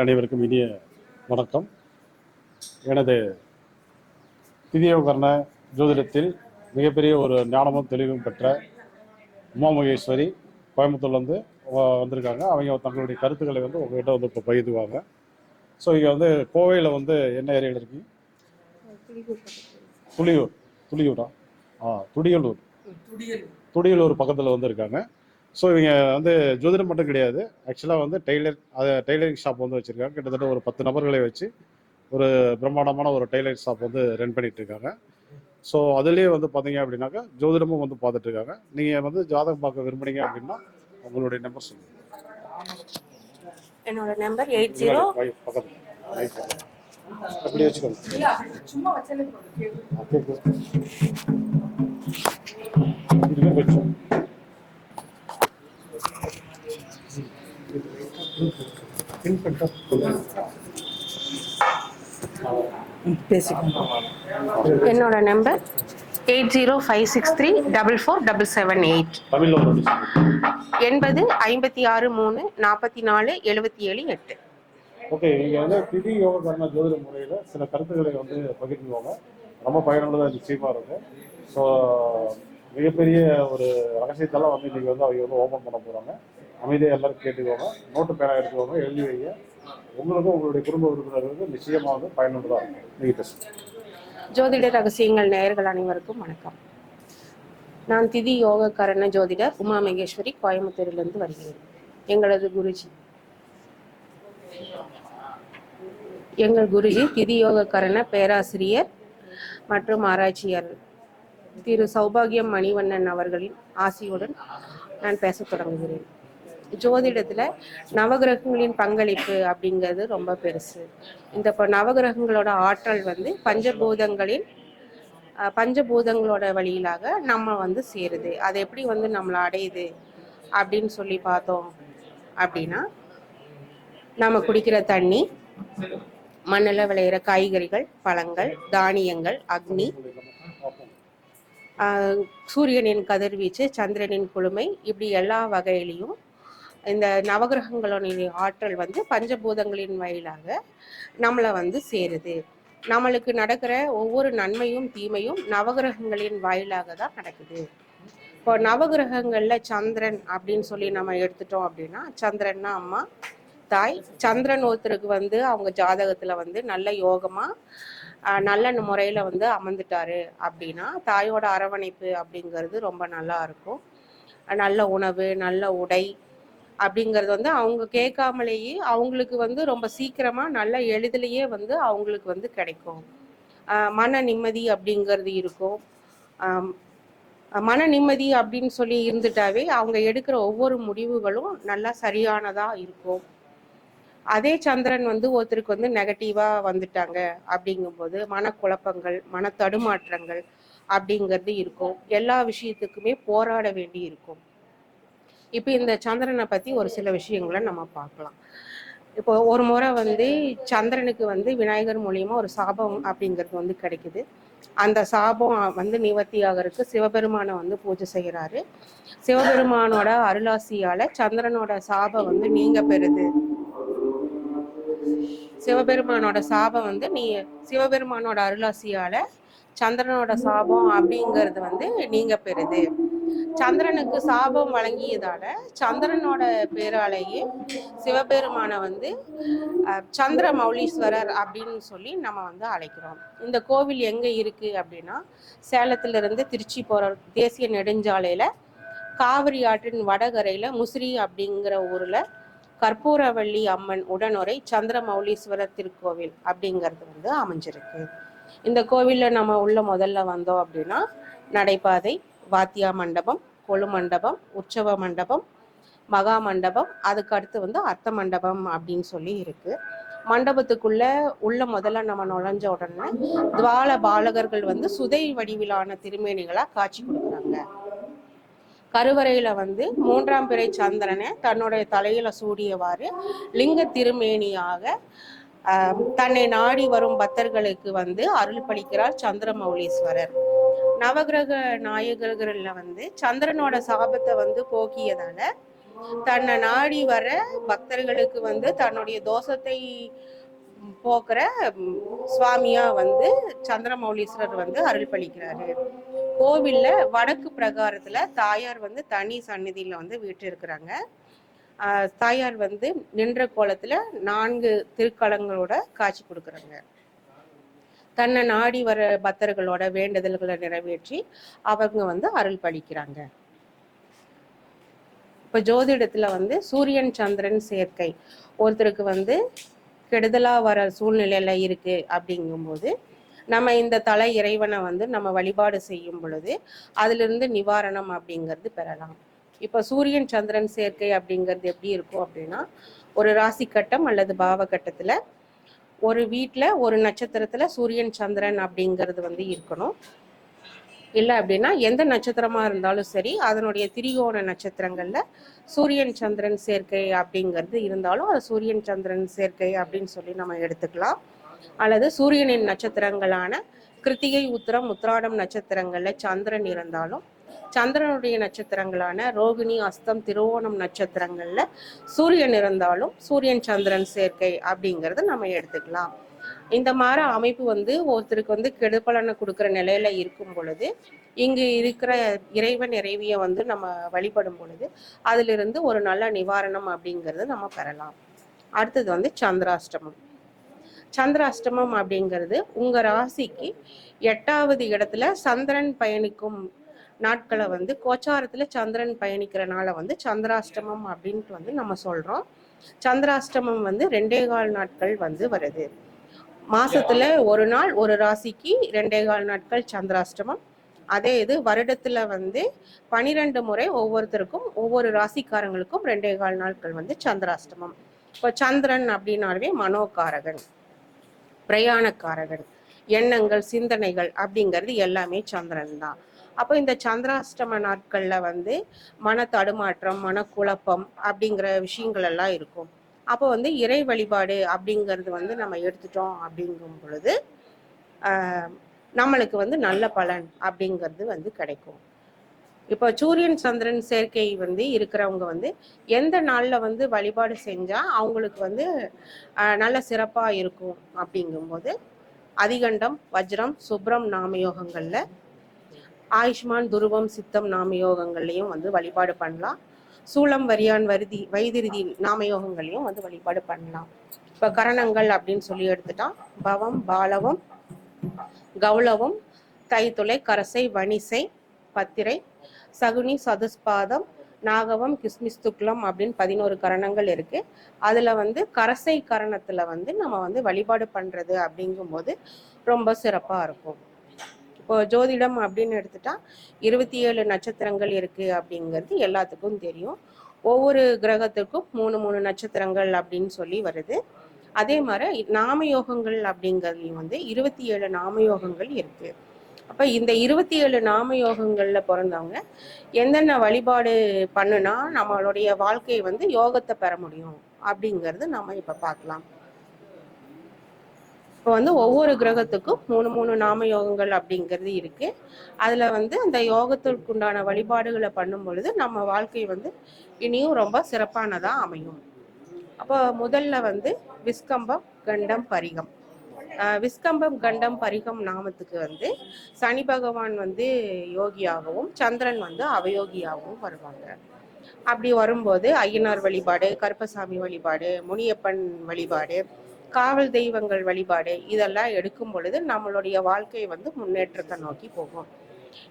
அனைவருக்கும் இனிய வணக்கம். எனது திதியோகர்ண ஜோதிடத்தில் மிகப்பெரிய ஒரு ஞானமும் தெளிவும் பெற்ற உமா மகேஸ்வரி கோயம்புத்தூர்லேருந்து வந்திருக்காங்க. அவங்க தங்களுடைய கருத்துக்களை வந்து உங்ககிட்ட வந்து இப்போ பகிர்ந்துவாங்க ஸோ இங்கே வந்து கோவையில் வந்து என்ன ஏரியாவில் இருக்கீங்க? துளியூர் துளியூரா ஆ துடியலூர். துடியலூர் பக்கத்தில் வந்து இருக்காங்க. ஸோ இவங்க வந்து ஜோதிடம் மட்டும் கிடையாது. ஆக்சுவலாக வந்து டெய்லர் அது டெய்லரிங் ஷாப் வந்து வச்சுருக்காங்க. கிட்டத்தட்ட ஒரு பத்து நபர்களை வச்சு ஒரு பிரம்மாண்டமான ஒரு டெய்லர் ஷாப் வந்து ரன் பண்ணிட்டு இருக்காங்க ஸோ அதுலேயே வந்து பார்த்தீங்க அப்படின்னாக்கா ஜோதிடமும் வந்து பார்த்துட்டு இருக்காங்க நீங்கள் வந்து ஜாதகம் பார்க்க விரும்புனீங்க அப்படின்னா உங்களுடைய நம்பர் சொல்லுங்கள் என்னோட நம்பர் எயிட் ஜீரோ பக்கத்தில் Right side. அப்படி வச்சுக்கோங்க. கொஞ்சம். என்னோட number eight zero five six three double four double seven eight. எண்பது ஐம்பத்தி ஆறு மூணு நாற்பத்தி நாலு எழுபத்தி ஏழு எட்டு. ஓகே இங்க வந்து திதி யோக கர்ண ஜோதிட முறையில சில கருத்துக்களை வந்து பகிர்ந்துவாங்க ரொம்ப பயனுள்ளதாக நிச்சயமா இருக்கும் ஸோ மிகப்பெரிய ஒரு ரகசியத்தெல்லாம் வந்து இன்னைக்கு வந்து அவங்க வந்து ஓப்பன் பண்ண போகிறாங்க அமைதியாக எல்லாரும் கேட்டுக்கோங்க. நோட்டு பேனா எடுத்துக்கோங்க. எழுதி வைங்க. உங்களுக்கும் உங்களுடைய குடும்ப உறுப்பினர்களுக்கு நிச்சயமாக வந்து பயனுள்ளதாக இருக்கும். ஜோதிட ரகசியங்கள் நேயர்கள் அனைவருக்கும் வணக்கம். நான் திதி யோக கரண ஜோதிடர் உமா மகேஸ்வரி கோயம்புத்தூரிலிருந்து வருகிறேன். எங்களது குருஜி. எங்கள் குருஜி திதி யோக கரண பேராசிரியர் மற்றும் ஆராய்ச்சியாளர். திரு சௌபாகியம் மணிவண்ணன் அவர்களின் ஆசியுடன் நான் பேசத் தொடங்குகிறேன். ஜோதிடத்துல நவகிரகங்களின் பங்களிப்பு அப்படிங்கிறது ரொம்ப பெருசு. இந்த இப்போ நவகிரகங்களோட ஆற்றல் வந்து பஞ்சபூதங்களின் பஞ்சபூதங்களோட வழியிலாக நம்ம வந்து சேருது. அது எப்படி வந்து நம்மளை அடையுது அப்படின்னு சொல்லி பார்த்தோம் அப்படின்னா நம்ம குடிக்கிற தண்ணி மண்ணில் விளையிற காய்கறிகள் பழங்கள் தானியங்கள் அக்னி சூரியனின் கதிர்வீச்சு சந்திரனின் குழுமை இப்படி எல்லா வகையிலையும் இந்த நவகிரகங்களுடைய ஆற்றல் வந்து பஞ்சபூதங்களின் வாயிலாக நம்மளை வந்து சேருது. நம்மளுக்கு நடக்கிற ஒவ்வொரு நன்மையும் தீமையும் நவகிரகங்களின் வாயிலாக தான் நடக்குது. இப்போ நவகிரகங்கள்ல சந்திரன் அப்படின்னு சொல்லி நம்ம எடுத்துட்டோம் அப்படின்னா சந்திரன்னா அம்மா தாய். சந்திரன் ஒருத்தருக்கு வந்து அவங்க ஜாதகத்துல வந்து நல்ல யோகமா நல்ல முறையில் வந்து அமர்ந்துட்டாரு அப்படின்னா தாயோட அரவணைப்பு அப்படிங்கிறது ரொம்ப நல்லா இருக்கும். நல்ல உணவு நல்ல உடை அப்படிங்கிறது வந்து அவங்க கேட்காமலேயே அவங்களுக்கு வந்து ரொம்ப சீக்கிரமாக நல்ல எளிதிலேயே வந்து அவங்களுக்கு வந்து கிடைக்கும். மன நிம்மதி அப்படிங்கிறது இருக்கும். மன நிம்மதி அப்படின்னு சொல்லி இருந்துட்டாவே அவங்க எடுக்கிற ஒவ்வொரு முடிவுகளும் நல்லா சரியானதாக இருக்கும். அதே சந்திரன் வந்து ஒருத்தருக்கு வந்து நெகட்டிவா வந்துட்டாங்க அப்படிங்கும்போது மனக்குழப்பங்கள் மன தடுமாற்றங்கள் அப்படிங்கிறது இருக்கும். எல்லா விஷயத்துக்குமே போராட வேண்டி இருக்கும். இப்போ இந்த சந்திரனை பத்தி ஒரு சில விஷயங்களை நம்ம பார்க்கலாம். இப்போ ஒரு முறை வந்து சந்திரனுக்கு வந்து விநாயகர் மூலியமா ஒரு சாபம் அப்படிங்கிறது வந்து கிடைக்குது. அந்த சாபம் வந்து நிவர்த்தி ஆகிறதுக்கு சிவபெருமானை வந்து பூஜை செய்கிறாரு சிவபெருமானோட அருளாசியால சந்திரனோட சாபம் வந்து நீங்க பெறுது. சிவபெருமானோட சாபம் வந்து நீ சிவபெருமானோட அருளாசியால சந்திரனோட சாபம் அப்படிங்கிறது வந்து நீங்க பெறுது. சந்திரனுக்கு சாபம் வழங்கியதால சந்திரனோட பேராலேயே சிவபெருமானை வந்து சந்திர மௌலீஸ்வரர் அப்படின்னு சொல்லி நம்ம வந்து அழைக்கிறோம். இந்த கோவில் எங்க இருக்கு அப்படின்னா சேலத்துல இருந்து திருச்சி போற தேசிய நெடுஞ்சாலையில காவிரி ஆற்றின் வடகரையில முசிறி அப்படிங்கிற ஊர்ல கற்பூரவள்ளி அம்மன் உடனுரை சந்திரமௌலீஸ்வரர் திருக்கோவில் அப்படிங்கிறது வந்து அமைஞ்சிருக்கு. இந்த கோவிலில் நம்ம உள்ள முதல்ல வந்தோம் அப்படின்னா நடைபாதை வாத்தியா மண்டபம் கொழு மண்டபம் உற்சவ மண்டபம் மகா மண்டபம் அதுக்கு அடுத்து வந்து அர்த்த மண்டபம் அப்படின்னு சொல்லி இருக்கு. மண்டபத்துக்குள்ள உள்ள முதல்ல நம்ம நுழைஞ்ச உடனே துவால பாலகர்கள் வந்து சுதை வடிவிலான திருமேனிகளா காட்சி கொடுக்குறாங்க. கருவறையில வந்து மூன்றாம் பிறை சந்திரனை தன்னுடைய தலையில சூடியவாறு லிங்க திருமேனியாக தன்னை நாடி வரும் பக்தர்களுக்கு வந்து அருள் பளிக்கிறார் சந்திரமௌலீஸ்வரர் நவகிரக நாயகர்கள்ல வந்து சந்திரனோட சாபத்தை வந்து போக்கியதால தன்னை நாடி வர பக்தர்களுக்கு வந்து தன்னுடைய தோஷத்தை போக்குற சுவாமியாக சுவாமியா வந்து சந்திரமௌலீஸ்வரர் வந்து அருள் பழிக்கிறாரு கோவில்ல வடக்கு பிரகாரத்துல தாயார் வந்து தனி சந்நிதியில வந்து வீட்டு இருக்கிறாங்க. தாயார் வந்து நின்ற கோலத்துல நான்கு திருக்களங்களோட காட்சி கொடுக்குறாங்க. தன்னை நாடி வர பக்தர்களோட வேண்டுதல்களை நிறைவேற்றி அவங்க வந்து அருள் பழிக்கிறாங்க இப்ப ஜோதிடத்துல வந்து சூரியன் சந்திரன் சேர்க்கை. ஒருத்தருக்கு வந்து கெடுதலாக வர சூழ்நிலையில இருக்கு அப்படிங்கும்போது நம்ம இந்த தலை இறைவனை வந்து நம்ம வழிபாடு செய்யும் பொழுது அதிலிருந்து நிவாரணம் அப்படிங்கிறது பெறலாம். இப்போ சூரியன் சந்திரன் சேர்க்கை அப்படிங்கிறது எப்படி இருக்கும் அப்படின்னா ஒரு ராசி கட்டம் அல்லது பாவ கட்டத்தில் ஒரு வீட்டில் ஒரு நட்சத்திரத்தில் சூரியன் சந்திரன் அப்படிங்கிறது வந்து இருக்கணும். இல்லை அப்படின்னா எந்த நட்சத்திரமா இருந்தாலும் சரி அதனுடைய திரிகோண நட்சத்திரங்கள்ல சூரியன் சந்திரன் சேர்க்கை அப்படிங்கிறது இருந்தாலும் அது சூரியன் சந்திரன் சேர்க்கை அப்படின்னு சொல்லி நம்ம எடுத்துக்கலாம். அல்லது சூரியனின் நட்சத்திரங்களான கிருத்திகை உத்திரம் உத்திராடம் நட்சத்திரங்கள்ல சந்திரன் இருந்தாலும் சந்திரனுடைய நட்சத்திரங்களான ரோகிணி அஸ்தம் திருவோணம் நட்சத்திரங்கள்ல சூரியன் இருந்தாலும் சூரியன் சந்திரன் சேர்க்கை அப்படிங்கிறது நம்ம எடுத்துக்கலாம். இந்த மாதிரி அமைப்பு வந்து ஒருத்தருக்கு வந்து கெடுபலனை கொடுக்குற நிலையில இருக்கும் பொழுது இங்கு இருக்கிற இறைவன் இறைவியை வந்து நம்ம வழிபடும் பொழுது அதிலிருந்து ஒரு நல்ல நிவாரணம் அப்படிங்கிறது நம்ம பெறலாம். அடுத்தது வந்து சந்திராஷ்டமம். சந்திராஷ்டமம் அப்படிங்கிறது உங்க ராசிக்கு எட்டாவது இடத்துல சந்திரன் பயணிக்கும் நாட்களை வந்து கோச்சாரத்துல சந்திரன் பயணிக்கிறனால வந்து சந்திராஷ்டமம் அப்படின்ட்டு வந்து நம்ம சொல்றோம். சந்திராஷ்டமம் வந்து ரெண்டே கால் நாட்கள் வந்து வருது. மாசத்துல ஒரு நாள் ஒரு ராசிக்கு ரெண்டே கால் நாட்கள் சந்திராஷ்டமம். அதே இது வருடத்துல வந்து பனிரெண்டு முறை ஒவ்வொருத்தருக்கும் ஒவ்வொரு ராசிக்காரங்களுக்கும் ரெண்டே கால் நாட்கள் வந்து சந்திராஷ்டமம். இப்போ சந்திரன் அப்படின்னாலே மனோகாரகன் பிரயாணக்காரகன் எண்ணங்கள் சிந்தனைகள் அப்படிங்கிறது எல்லாமே சந்திரன் தான். அப்போ இந்த சந்திராஷ்டம நாட்கள்ல வந்து மன தடுமாற்றம் மனக்குழப்பம் அப்படிங்கிற விஷயங்கள் எல்லாம் இருக்கும். அப்போ வந்து இறை வழிபாடு அப்படிங்கிறது வந்து நம்ம எடுத்துட்டோம் அப்படிங்கும் பொழுது நம்மளுக்கு வந்து நல்ல பலன் அப்படிங்கிறது வந்து கிடைக்கும். இப்போ சூரியன் சந்திரன் சேர்க்கை வந்து இருக்கிறவங்க வந்து எந்த நாளில் வந்து வழிபாடு செஞ்சால் அவங்களுக்கு வந்து நல்ல சிறப்பாக இருக்கும் அப்படிங்கும்போது அதிகண்டம் வஜ்ரம் சுப்ரம் நாமயோகங்களில் ஆயுஷ்மான் துருவம் சித்தம் நாமயோகங்கள்லையும் வந்து வழிபாடு பண்ணலாம். சூளம் வரியான் வருதி வைதிருதி நாமயோகங்களையும் வந்து வழிபாடு பண்ணலாம். இப்ப கரணங்கள் அப்படின்னு சொல்லி எடுத்துட்டா பவம் பாலவம் கௌளவம் தைத்துளை கரசை வணிசை பத்திரை சகுனி சதுஸ்பாதம் நாகவம் கிஸ்மிஸ் துக்லம் அப்படின்னு பதினோரு கரணங்கள் இருக்கு. அதுல வந்து கரசை கரணத்துல வந்து நம்ம வந்து வழிபாடு பண்றது அப்படிங்கும்போது ரொம்ப சிறப்பா இருக்கும். இப்போ ஜோதிடம் அப்படின்னு எடுத்துட்டா இருபத்தி ஏழு நட்சத்திரங்கள் இருக்கு அப்படிங்கிறது எல்லாத்துக்கும் தெரியும். ஒவ்வொரு கிரகத்துக்கும் மூணு மூணு நட்சத்திரங்கள் அப்படின்னு சொல்லி வருது. அதே மாதிரி நாமயோகங்கள் அப்படிங்கிறதுலையும் வந்து இருபத்தி ஏழு நாமயோகங்கள் இருக்கு. அப்ப இந்த இருபத்தி ஏழு நாமயோகங்கள்ல பிறந்தவங்க என்னென்ன வழிபாடு பண்ணுனா நம்மளுடைய வாழ்க்கையை வந்து யோகத்தை பெற முடியும் அப்படிங்கிறது நம்ம இப்ப பார்க்கலாம். இப்போ வந்து ஒவ்வொரு கிரகத்துக்கும் மூணு மூணு நாம யோகங்கள் அப்படிங்கிறது இருக்கு. அதுல வந்து அந்த யோகத்திற்குண்டான வழிபாடுகளை பண்ணும் பொழுது நம்ம வாழ்க்கை வந்து இனியும் ரொம்ப சிறப்பானதா அமையும். அப்போ முதல்ல வந்து விஸ்கம்பம் கண்டம் பரிகம். விஸ்கம்பம் கண்டம் பரிகம் நாமத்துக்கு வந்து சனி பகவான் வந்து யோகியாகவும் சந்திரன் வந்து அவயோகியாகவும் வருவாங்க. அப்படி வரும்போது ஐயனார் வழிபாடு கருப்பசாமி வழிபாடு முனியப்பன் வழிபாடு காவல் தெய்வங்கள் வழிபாடு இதெல்லாம் எடுக்கும் பொழுது நம்மளுடைய வாழ்க்கை வந்து முன்னேற்றத்தை நோக்கி போகும்.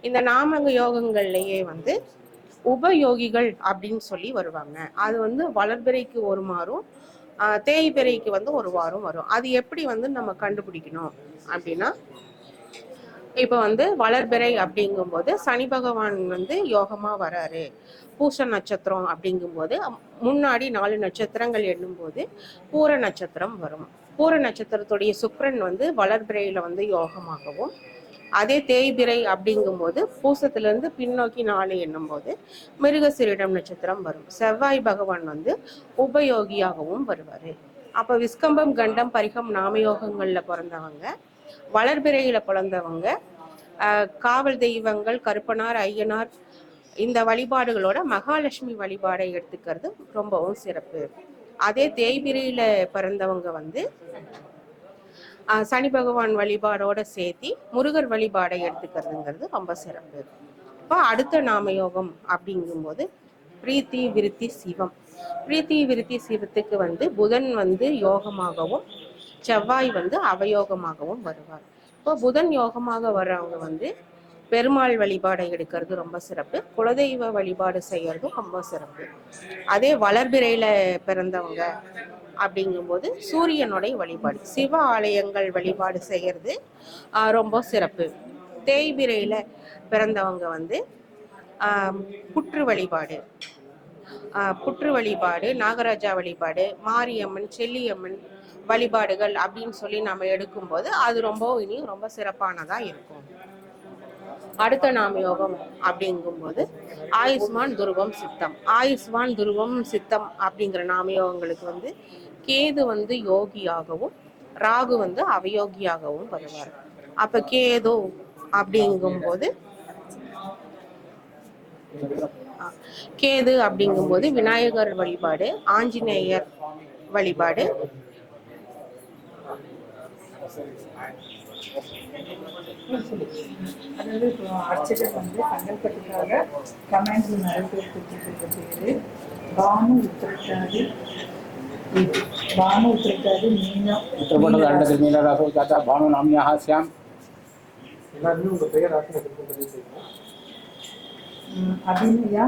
இந்த நாமங்க யோகங்கள்லயே வந்து உபயோகிகள் அப்படின்னு சொல்லி வருவாங்க. அது வந்து வளர்பிறைக்கு ஒரு மாறும் தேய்பிறைக்கு வந்து ஒரு வாரம் வரும். அது எப்படி வந்து நம்ம கண்டுபிடிக்கணும் அப்படின்னா இப்ப வந்து வளர்பிறை அப்படிங்கும்போது சனி பகவான் வந்து யோகமா வராரு. பூச நட்சத்திரம் அப்படிங்கும்போது முன்னாடி நாலு நட்சத்திரங்கள் எண்ணும்போது பூர நட்சத்திரம் வரும். பூர நட்சத்திரத்துடைய சுக்ரன் வந்து வளர்பிறையில வந்து யோகமாகவும் அதே தேய்பிறை அப்படிங்கும்போது பூசத்துலேருந்து பின்னோக்கி நாலு எண்ணும்போது மிருகசிரிடம் நட்சத்திரம் வரும். செவ்வாய் பகவான் வந்து உபயோகியாகவும் வருவாரு. அப்ப விஸ்கம்பம் கண்டம் பரிகம் நாமயோகங்கள்ல பிறந்தவங்க வளர்பிறையில பிறந்தவங்க. காவல் தெய்வங்கள் கருப்பனார் ஐயனார் இந்த வழிபாடுகளோட மகாலட்சுமி வழிபாடை எடுத்துக்கிறது ரொம்பவும் சிறப்பு. அதே தேய்பிரியில பிறந்தவங்க வந்து சனி பகவான் வழிபாடோட சேர்த்தி முருகர் வழிபாடை எடுத்துக்கிறதுங்கிறது ரொம்ப சிறப்பு. இப்போ அடுத்த நாமயோகம் அப்படிங்கும்போது பிரீத்தி விருத்தி சிவம். பிரீத்தி விருத்தி சிவத்துக்கு வந்து புதன் வந்து யோகமாகவும் செவ்வாய் வந்து அவயோகமாகவும் வருவார். இப்போ புதன் யோகமாக வர்றவங்க வந்து பெருமாள் வழிபாடை எடுக்கிறது ரொம்ப சிறப்பு. குலதெய்வ வழிபாடு செய்யறதும் ரொம்ப சிறப்பு. அதே வளர்பிறையில பிறந்தவங்க அப்படிங்கும்போது சூரியனுடைய வழிபாடு சிவ ஆலயங்கள் வழிபாடு செய்யறது ரொம்ப சிறப்பு. தேய்பிரையில பிறந்தவங்க வந்து புற்று வழிபாடு புற்று வழிபாடு நாகராஜா வழிபாடு மாரியம்மன் செல்லியம்மன் வழிபாடுகள் அப்படின்னு சொல்லி நம்ம எடுக்கும்போது அது ரொம்ப இனியும் ரொம்ப சிறப்பானதா இருக்கும். அடுத்த நாமயோகம் அப்படிங்கும்போது ஆயுஷ்மான் துருவம் சித்தம். ஆயுஷ்மான் துருவம் சித்தம் அப்படிங்கிற நாமயோகங்களுக்கு வந்து கேது வந்து யோகியாகவும் ராகு வந்து அவயோகியாகவும் வருவார் அப்ப கேது அப்படிங்கும்போது கேது அப்படிங்கும்போது விநாயகர் வழிபாடு ஆஞ்சநேயர் வழிபாடு அதாவது இப்போ அர்ச்சகர் வந்து சங்கல்பத்துக்காக கமாண்டில் நடைபெற்றுக்கிட்டு பேர் பானு உத்திரட்டாதி பானு உத்திரட்டாதி மீனா உத்திரப்பண்டத்தில் மீனராக தாத்தா பானு நாமியாக சியாம் எல்லாருமே உங்கள் பெயர் ஆக்கி அபிநயா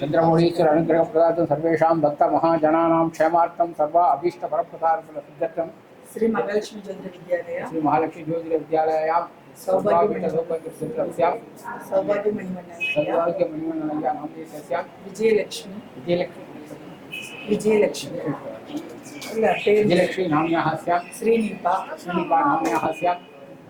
चन्द्रमौळीश्वर अनुग्रहप्रदातं सर्वेषां भक्तमहाजनानां क्षेमार्थं सर्व विजयलक्ष्मी विजयलक्ष्मी विजयलक्ष्मी विजयलक्ष्मी श्रीनिपा श्रीनिपा नाम्न्याः स्यात्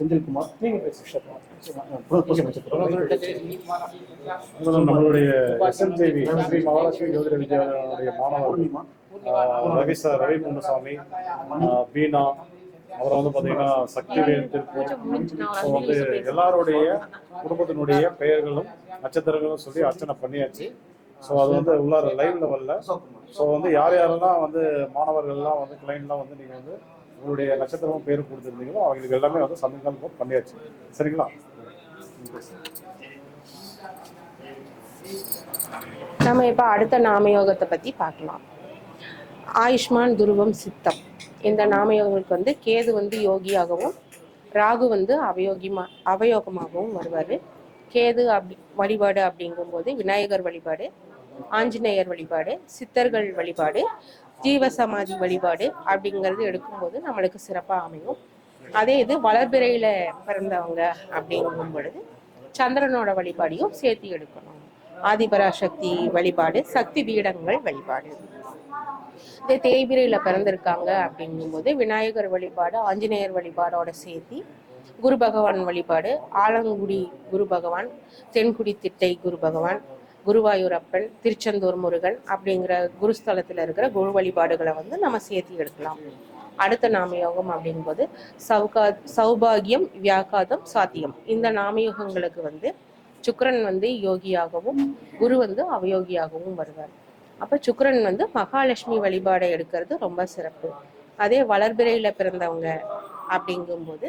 செந்தில்குமார் நம்மளுடைய எஸ்எம்ஜேவி ஸ்ரீ மகாலட்சுமி ஜோதிட வித்யாலயோடைய மாணவர்கள் ஆஹ், ரவி சார் ரவி முனுசாமி ஆஹ், பீனா அப்புறம் வந்து பார்த்தீங்கன்னா சக்திவேல் திருப்பூர். ஸோ வந்து எல்லாருடைய குடும்பத்தினுடைய பெயர்களும் நட்சத்திரங்களும் சொல்லி அர்ச்சனை பண்ணியாச்சு. ஸோ அது வந்து உள்ளார லைவ் லெவலில் ஸோ வந்து யார் யாரெல்லாம் வந்து மாணவர்கள்லாம் வந்து கிளைண்ட்லாம் வந்து நீங்கள் வந்து உங்களுடைய நட்சத்திரமும் பேரும் கொடுத்துருந்தீங்களோ அவங்களுக்கு எல்லாமே வந்து சமீபம் பண்ணியாச்சு. சரிங்களா? நம்ம இப்போ அடுத்த நாமயோகத்தை பற்றி பார்க்கலாம். ஆயுஷ்மான் துருவம் சித்தம். இந்த நாமயோகங்களுக்கு வந்து கேது வந்து யோகியாகவும் ராகு வந்து அவயோகிமா அவயோகமாகவும் வருவார். கேது அப்படி வழிபாடு அப்படிங்கும்போது விநாயகர் வழிபாடு ஆஞ்சநேயர் வழிபாடு சித்தர்கள் வழிபாடு ஜீவசமாதி வழிபாடு அப்படிங்கிறது எடுக்கும்போது நம்மளுக்கு சிறப்பாக அமையும். அதே இது வளர்பிறையில் பிறந்தவங்க அப்படிங்கும் பொழுது சந்திரனோட வழிபாடையும் சேர்த்து எடுக்கணும். ஆதிபராசக்தி வழிபாடு சக்தி பீடங்கள் வழிபாடு. இதே தேய்பிரையில பிறந்திருக்காங்க அப்படிங்கும்போது விநாயகர் வழிபாடு ஆஞ்சநேயர் வழிபாடோட சேர்த்தி குரு பகவான் வழிபாடு ஆலங்குடி குரு பகவான் தென்குடி திட்டை குரு பகவான் குருவாயூரப்பன் திருச்செந்தூர் முருகன் அப்படிங்கிற குருஸ்தலத்தில் இருக்கிற குரு வழிபாடுகளை வந்து நம்ம சேர்த்தி எடுக்கலாம். அடுத்த நாமயோகம் அப்படிங்கும்போது சௌகா சௌபாகியம் வியாகாதம் சாத்தியம். இந்த நாமயோகங்களுக்கு வந்து சுக்கரன் வந்து யோகியாகவும் குரு வந்து அவயோகியாகவும் வருவார். அப்போ சுக்கரன் வந்து மகாலட்சுமி வழிபாடை எடுக்கிறது ரொம்ப சிறப்பு. அதே வளர்பிறையில் பிறந்தவங்க அப்படிங்கும்போது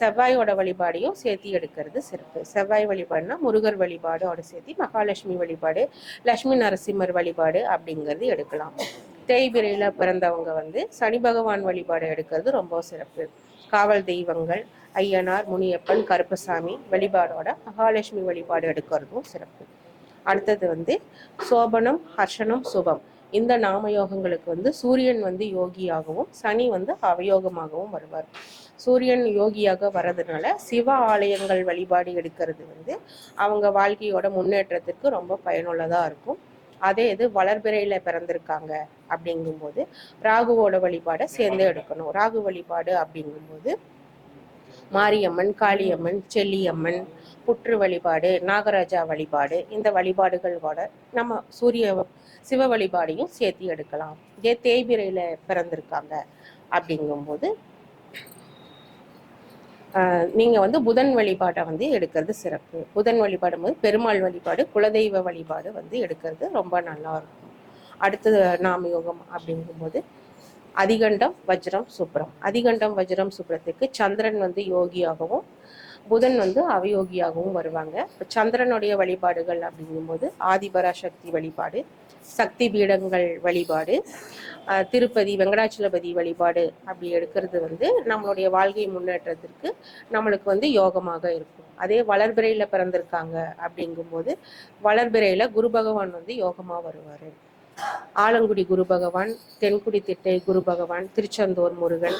செவ்வாயோட வழிபாடையும் சேர்த்து எடுக்கிறது சிறப்பு. செவ்வாய் வழிபாடுனா முருகர் வழிபாடோட சேர்த்து மகாலட்சுமி வழிபாடு லட்சுமி நரசிம்மர் வழிபாடு அப்படிங்கிறது எடுக்கலாம். தேய்பிரையில் பிறந்தவங்க வந்து சனி பகவான் வழிபாடு எடுக்கிறது ரொம்ப சிறப்பு. காவல் தெய்வங்கள் ஐயனார் முனியப்பன் கருப்பசாமி வழிபாடோட மகாலட்சுமி வழிபாடு எடுக்கிறதும் சிறப்பு. அடுத்தது வந்து சோபனம் ஹர்ஷனம் சுபம். இந்த நாமயோகங்களுக்கு வந்து சூரியன் வந்து யோகியாகவும் சனி வந்து அவயோகமாகவும் வருவார். சூரியன் யோகியாக வர்றதுனால சிவ ஆலயங்கள் வழிபாடு எடுக்கிறது வந்து அவங்க வாழ்க்கையோட முன்னேற்றத்திற்கு ரொம்ப பயனுள்ளதாக இருக்கும். அதே இது வளர்பிறையில பிறந்திருக்காங்க அப்படிங்கும்போது ராகுவோட வழிபாடை சேர்ந்து எடுக்கணும். ராகு வழிபாடு அப்படிங்கும்போது மாரியம்மன் காளியம்மன் செல்லியம்மன் புற்று வழிபாடு நாகராஜா வழிபாடு இந்த வழிபாடுகளோட நம்ம சூரிய சிவ வழிபாடையும் சேர்த்து எடுக்கலாம். இதே தேய்பிரையில பிறந்திருக்காங்க அப்படிங்கும்போது நீங்கள் வந்து புதன் வழிபாட்டை வந்து எடுக்கிறது சிறப்பு. புதன் வழிபாடும் போது பெருமாள் வழிபாடு குலதெய்வ வழிபாடு வந்து எடுக்கிறது ரொம்ப நல்லா இருக்கும். அடுத்தது நாமயோகம் அப்படிங்கும்போது அதிகண்டம் வஜ்ரம் சுப்ரம். அதிகண்டம் வஜ்ரம் சுப்ரத்துக்கு சந்திரன் வந்து யோகியாகவும் புதன் வந்து அவயோகியாகவும் வருவாங்க. இப்போ சந்திரனுடைய வழிபாடுகள் அப்படிங்கும்போது ஆதிபராசக்தி வழிபாடு சக்தி பீடங்கள் வழிபாடு திருப்பதி வெங்கடாச்சலபதி வழிபாடு அப்படி எடுக்கிறது வந்து நம்மளுடைய வாழ்க்கை முன்னேற்றத்திற்கு நம்மளுக்கு வந்து யோகமாக இருக்கும். அதே வளர்பிறையில பிறந்திருக்காங்க அப்படிங்கும்போது வளர்பிறையில குரு பகவான் வந்து யோகமா வருவார். ஆலங்குடி குரு பகவான் தென்குடி திட்டை குரு பகவான் திருச்செந்தூர் முருகன்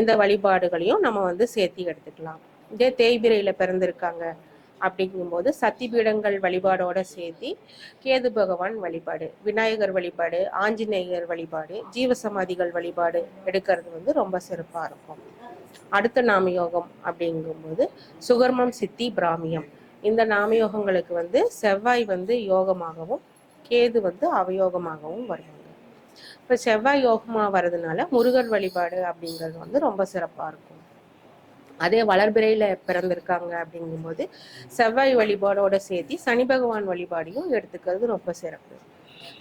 இந்த வழிபாடுகளையும் நம்ம வந்து சேர்த்தி எடுத்துக்கலாம். இதே தேய்பிரையில பிறந்திருக்காங்க அப்படிங்கும்போது சக்தி பீடங்கள் வழிபாடோட சேர்த்தி கேது பகவான் வழிபாடு விநாயகர் வழிபாடு ஆஞ்சநேயர் வழிபாடு ஜீவசமாதிகள் வழிபாடு எடுக்கிறது வந்து ரொம்ப சிறப்பாக இருக்கும். அடுத்த நாமயோகம் அப்படிங்கும்போது சுகர்மம் சித்தி பிராமியம். இந்த நாமயோகங்களுக்கு வந்து செவ்வாய் வந்து யோகமாகவும் கேது வந்து அவயோகமாகவும் வருவாங்க. இப்போ செவ்வாய் யோகமாக வர்றதுனால முருகர் வழிபாடு அப்படிங்கிறது வந்து ரொம்ப சிறப்பாக இருக்கும். அதே வளர்பிறையில பிறந்திருக்காங்க அப்படிங்கும்போது செவ்வாய் வழிபாடோட சேர்த்து சனி பகவான் வழிபாடையும் எடுத்துக்கிறது ரொம்ப சிறப்பு.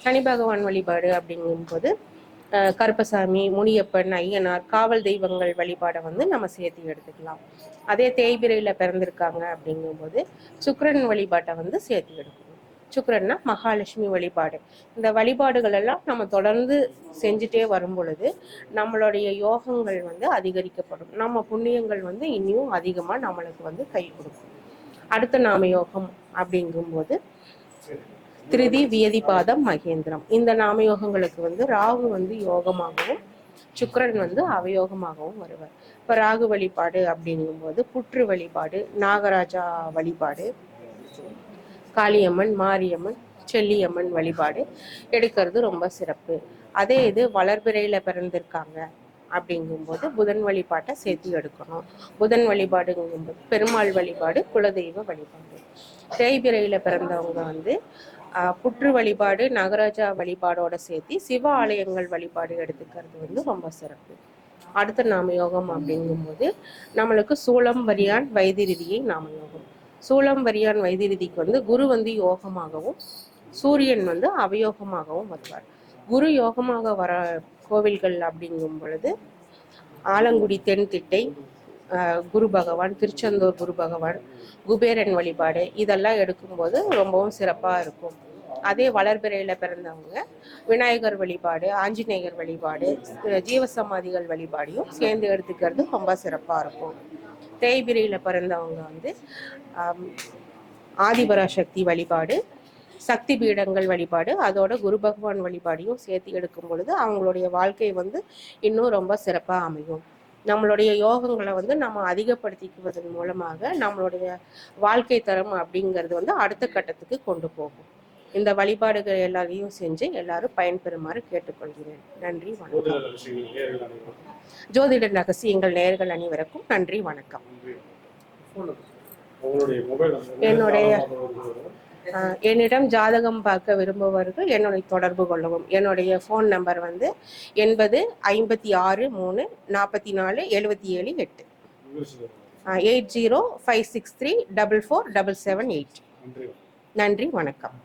சனி பகவான் வழிபாடு அப்படிங்கும்போது கருப்பசாமி முனியப்பன் ஐயனார் காவல் தெய்வங்கள் வழிபாடை வந்து நம்ம சேர்த்து எடுத்துக்கலாம். அதே தேய்பிரையில பிறந்திருக்காங்க அப்படிங்கும்போது சுக்கரன் வழிபாட்டை வந்து சேர்த்து எடுக்கும். சுக்கிரன்னா மகாலட்சுமி வழிபாடு. இந்த வழிபாடுகள் எல்லாம் நம்ம தொடர்ந்து செஞ்சுட்டே வரும் பொழுது நம்மளுடைய யோகங்கள் வந்து அதிகரிக்கப்படும். நம்ம புண்ணியங்கள் வந்து இன்னும் அதிகமாக நம்மளுக்கு வந்து கை கொடுக்கும். அடுத்த நாம யோகம் அப்படிங்கும்போது திருதி வியதிபாதம் மகேந்திரம். இந்த நாமயோகங்களுக்கு வந்து ராகு வந்து யோகமாகவும் சுக்கரன் வந்து அவயோகமாகவும் வருவார். இப்போ ராகு வழிபாடு அப்படிங்கும்போது புற்று வழிபாடு நாகராஜா வழிபாடு காளியம்மன் மாரியம்மன் செல்லியம்மன் வழிபாடு எடுக்கிறது ரொம்ப சிறப்பு. அதே இது வளர்பிறையில பிறந்திருக்காங்க அப்படிங்கும்போது புதன் வழிபாட்டை சேர்த்து எடுக்கணும். புதன் வழிபாடுங்கும்போது பெருமாள் வழிபாடு குலதெய்வ வழிபாடு. தேய்பிறையில பிறந்தவங்க வந்து புற்று வழிபாடு நகராஜா வழிபாடோட சேர்த்து சிவ ஆலயங்கள் வழிபாடு எடுத்துக்கிறது வந்து ரொம்ப சிறப்பு. அடுத்த நாமயோகம் அப்படிங்கும்போது நம்மளுக்கு சூளம் வரியான் நாம நாமயோகம் சூளம்பரியான் வைத்திருதிக்கு வந்து குரு வந்து யோகமாகவும் சூரியன் வந்து அவயோகமாகவும் வருவார். குரு யோகமாக வர கோவில்கள் அப்படிங்கும் பொழுது ஆலங்குடி தென்திட்டை குரு பகவான் திருச்செந்தூர் குரு பகவான் குபேரன் வழிபாடு இதெல்லாம் எடுக்கும்போது ரொம்பவும் சிறப்பாக இருக்கும். அதே வளர்பிறையில் பிறந்தவங்க விநாயகர் வழிபாடு ஆஞ்சநேயர் வழிபாடு ஜீவசமாதிகள் வழிபாடையும் சேர்ந்து எடுத்துக்கிறது ரொம்ப சிறப்பாக இருக்கும். தேய்பிரையில் பிறந்தவங்க வந்து ஆதிபராசக்தி வழிபாடு சக்தி பீடங்கள் வழிபாடு அதோட குரு பகவான் வழிபாடையும் சேர்த்து எடுக்கும் பொழுது அவங்களுடைய வாழ்க்கை வந்து இன்னும் ரொம்ப சிறப்பாக அமையும். நம்மளுடைய யோகங்களை வந்து நம்ம அதிகப்படுத்திக்குவதன் மூலமாக நம்மளுடைய வாழ்க்கை தரம் அப்படிங்கிறது வந்து அடுத்த கட்டத்துக்கு கொண்டு போகும். இந்த வழிபாடுகள் எல்லாரையும் செஞ்சு எல்லாரும் பயன்பெறுமாறு கேட்டுக்கொள்கிறேன். நன்றி வணக்கம். ஜோதிட நகசி எங்கள் நேர்கள் அனைவருக்கும் நன்றி வணக்கம். என்னுடைய- என்னிடம் ஜாதகம் பார்க்க விரும்புபவர்கள் என்னுடைய தொடர்பு கொள்ளவும். என்னுடைய ஃபோன் நம்பர் வந்து எண்பது ஐம்பத்தி ஆறு மூணு நாற்பத்தி நாலு எழுபத்தி ஏழு எட்டு. Eight zero five six three double four double seven eight. நன்றி வணக்கம்.